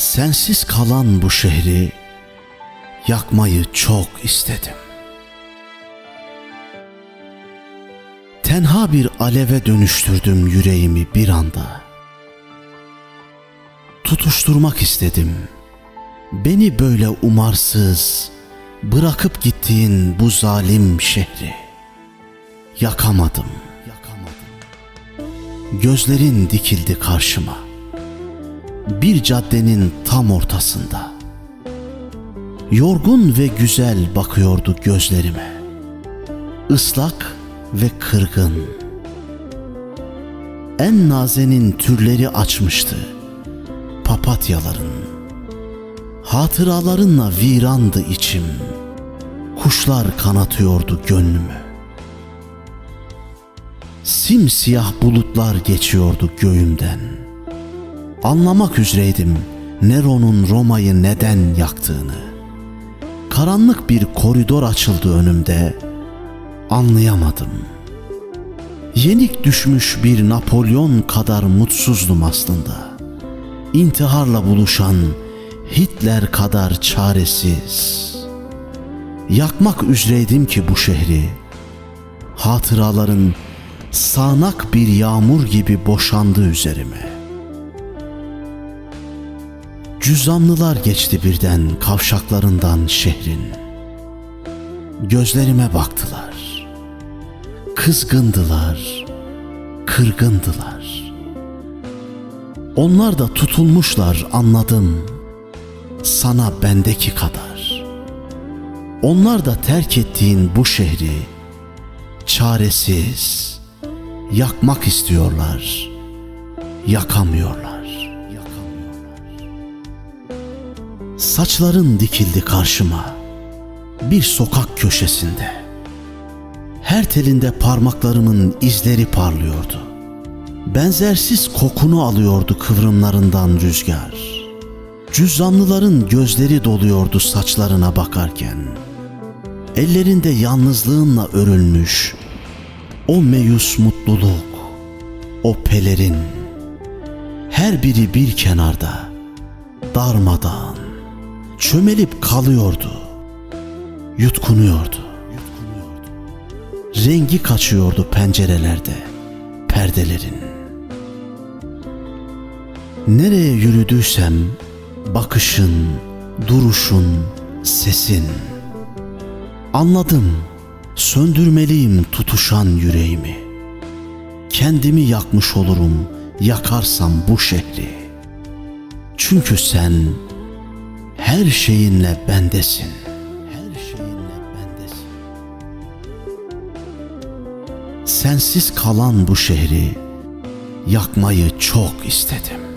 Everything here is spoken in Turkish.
Sensiz kalan bu şehri yakmayı çok istedim. Tenha bir aleve dönüştürdüm yüreğimi bir anda. Tutuşturmak istedim. Beni böyle umarsız bırakıp gittiğin bu zalim şehri yakamadım. Gözlerin dikildi karşıma. Bir caddenin tam ortasında. Yorgun ve güzel bakıyordu gözlerime. Islak ve kırgın. En nazenin türleri açmıştı papatyaların. Hatıralarınla virandı içim. Kuşlar kanatıyordu gönlümü. Simsiyah bulutlar geçiyordu göğümden. Anlamak üzereydim Nero'nun Roma'yı neden yaktığını. Karanlık bir koridor açıldı önümde. Anlayamadım. Yenik düşmüş bir Napolyon kadar mutsuzdum aslında. İntiharla buluşan Hitler kadar çaresiz. Yakmak üzereydim ki bu şehri. Hatıraların sağanak bir yağmur gibi boşandı üzerime. Cüzamlılar geçti birden kavşaklarından şehrin. Gözlerime baktılar. Kızgındılar, kırgındılar. Onlar da tutulmuşlar anladım. Sana bendeki kadar. Onlar da terk ettiğin bu şehri çaresiz yakmak istiyorlar. Yakamıyorlar. Saçların dikildi karşıma. Bir sokak köşesinde. Her telinde parmaklarımın izleri parlıyordu. Benzersiz kokunu alıyordu kıvrımlarından rüzgar. Cüzdanlıların gözleri doluyordu saçlarına bakarken. Ellerinde yalnızlığınla örülmüş o meyus mutluluk, o pelerin. Her biri bir kenarda, darmadağın, çömelip kalıyordu, yutkunuyordu. Rengi kaçıyordu pencerelerde, perdelerin. Nereye yürüdüysem bakışın, duruşun, sesin. Anladım, söndürmeliyim tutuşan yüreğimi. Kendimi yakmış olurum yakarsam bu şehri. Çünkü sen her şeyinle bendesin. Her şeyinle bendesin. Sensiz kalan bu şehri yakmayı çok istedim.